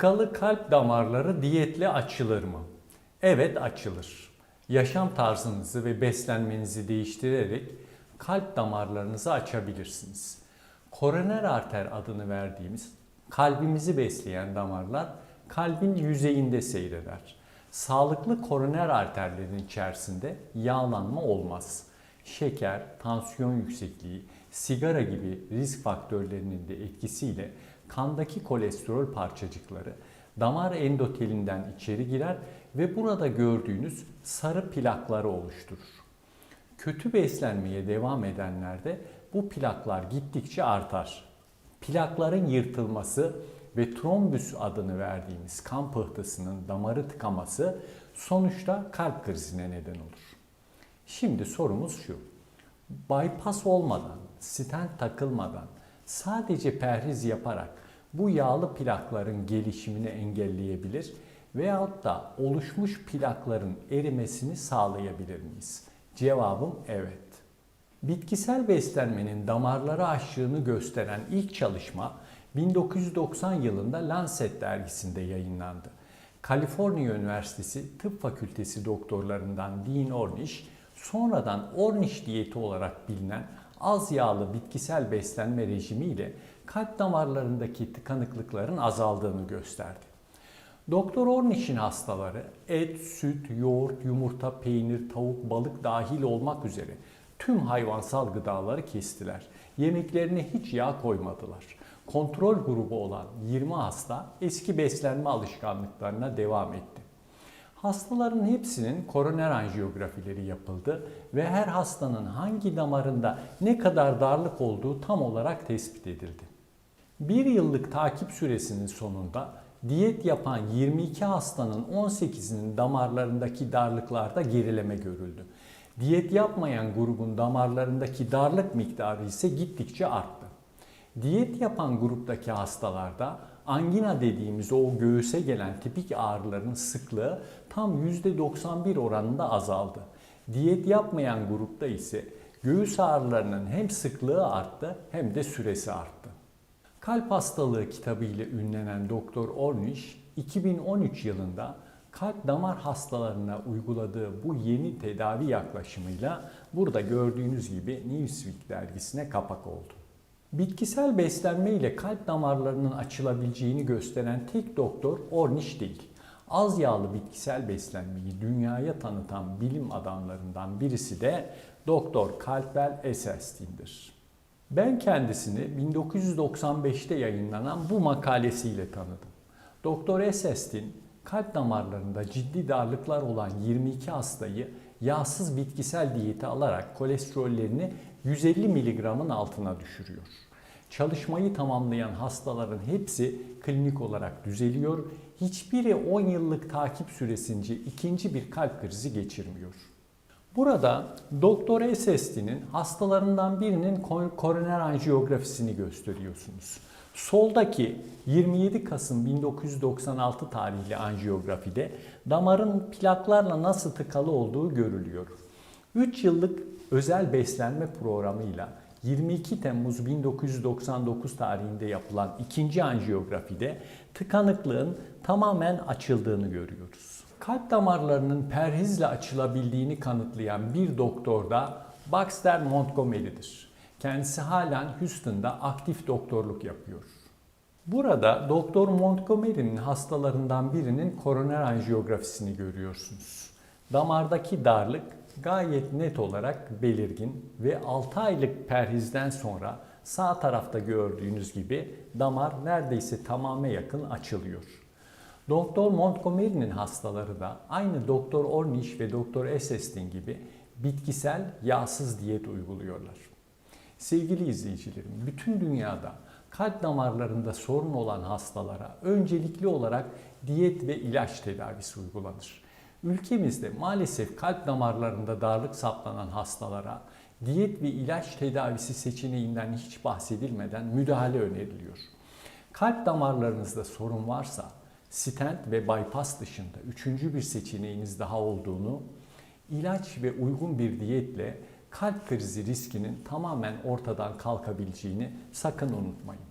Tıkalı kalp damarları diyetle açılır mı? Evet açılır. Yaşam tarzınızı ve beslenmenizi değiştirerek kalp damarlarınızı açabilirsiniz. Koroner arter adını verdiğimiz kalbimizi besleyen damarlar kalbin yüzeyinde seyreder. Sağlıklı koroner arterlerin içerisinde yağlanma olmaz. Şeker, tansiyon yüksekliği, sigara gibi risk faktörlerinin de etkisiyle kandaki kolesterol parçacıkları damar endotelinden içeri girer ve burada gördüğünüz sarı plakları oluşturur. Kötü beslenmeye devam edenlerde bu plaklar gittikçe artar. Plakların yırtılması ve trombüs adını verdiğimiz kan pıhtısının damarı tıkaması sonuçta kalp krizine neden olur. Şimdi sorumuz şu. Bypass olmadan, stent takılmadan, sadece perhiz yaparak bu yağlı plakların gelişimini engelleyebilir veyahut da oluşmuş plakların erimesini sağlayabilir miyiz? Cevabım evet. Bitkisel beslenmenin damarları aştığını gösteren ilk çalışma 1990 yılında Lancet dergisinde yayınlandı. Kaliforniya Üniversitesi Tıp Fakültesi doktorlarından Dean Ornish, sonradan Ornish diyeti olarak bilinen az yağlı bitkisel beslenme rejimiyle kalp damarlarındaki tıkanıklıkların azaldığını gösterdi. Doktor Ornish'in hastaları et, süt, yoğurt, yumurta, peynir, tavuk, balık dahil olmak üzere tüm hayvansal gıdaları kestiler. Yemeklerine hiç yağ koymadılar. Kontrol grubu olan 20 hasta eski beslenme alışkanlıklarına devam etti. Hastaların hepsinin koroner anjiyografileri yapıldı ve her hastanın hangi damarında ne kadar darlık olduğu tam olarak tespit edildi. Bir yıllık takip süresinin sonunda diyet yapan 22 hastanın 18'inin damarlarındaki darlıklarda gerileme görüldü. Diyet yapmayan grubun damarlarındaki darlık miktarı ise gittikçe arttı. Diyet yapan gruptaki hastalarda angina dediğimiz o göğüse gelen tipik ağrıların sıklığı tam %91 oranında azaldı. Diyet yapmayan grupta ise göğüs ağrılarının hem sıklığı arttı hem de süresi arttı. Kalp hastalığı kitabı ile ünlenen Doktor Ornish 2013 yılında kalp damar hastalarına uyguladığı bu yeni tedavi yaklaşımıyla burada gördüğünüz gibi Newsweek dergisine kapak oldu. Bitkisel beslenme ile kalp damarlarının açılabileceğini gösteren tek doktor Ornish değil. Az yağlı bitkisel beslenmeyi dünyaya tanıtan bilim adamlarından birisi de Doktor Caldwell Esselstyn'dir. Ben kendisini 1995'te yayınlanan bu makalesiyle tanıdım. Doktor Esselstyn, kalp damarlarında ciddi darlıklar olan 22 hastayı yağsız bitkisel diyeti alarak kolesterollerini 150 mg'ın altına düşürüyor. Çalışmayı tamamlayan hastaların hepsi klinik olarak düzeliyor. Hiçbiri 10 yıllık takip süresince ikinci bir kalp krizi geçirmiyor. Burada Doktor Esesti'nin hastalarından birinin koroner anjiyografisini gösteriyorsunuz. Soldaki 27 Kasım 1996 tarihli anjiyografide damarın plaklarla nasıl tıkalı olduğu görülüyor. 3 yıllık özel beslenme programıyla 22 Temmuz 1999 tarihinde yapılan ikinci anjiyografide tıkanıklığın tamamen açıldığını görüyoruz. Kalp damarlarının perhizle açılabildiğini kanıtlayan bir doktor da Baxter Montgomery'dir. Kendisi halen Houston'da aktif doktorluk yapıyor. Burada Doktor Montgomery'nin hastalarından birinin koroner anjiyografisini görüyorsunuz. Damardaki darlık gayet net olarak belirgin ve 6 aylık perhizden sonra sağ tarafta gördüğünüz gibi damar neredeyse tamamı yakın açılıyor. Doktor Montgomery'nin hastaları da aynı Doktor Ornish ve Doktor Esselstyn gibi bitkisel yağsız diyet uyguluyorlar. Sevgili izleyicilerim, bütün dünyada kalp damarlarında sorun olan hastalara öncelikli olarak diyet ve ilaç tedavisi uygulanır. Ülkemizde maalesef kalp damarlarında darlık saplanan hastalara diyet ve ilaç tedavisi seçeneğinden hiç bahsedilmeden müdahale öneriliyor. Kalp damarlarınızda sorun varsa stent ve bypass dışında üçüncü bir seçeneğiniz daha olduğunu, ilaç ve uygun bir diyetle kalp krizi riskinin tamamen ortadan kalkabileceğini sakın unutmayın.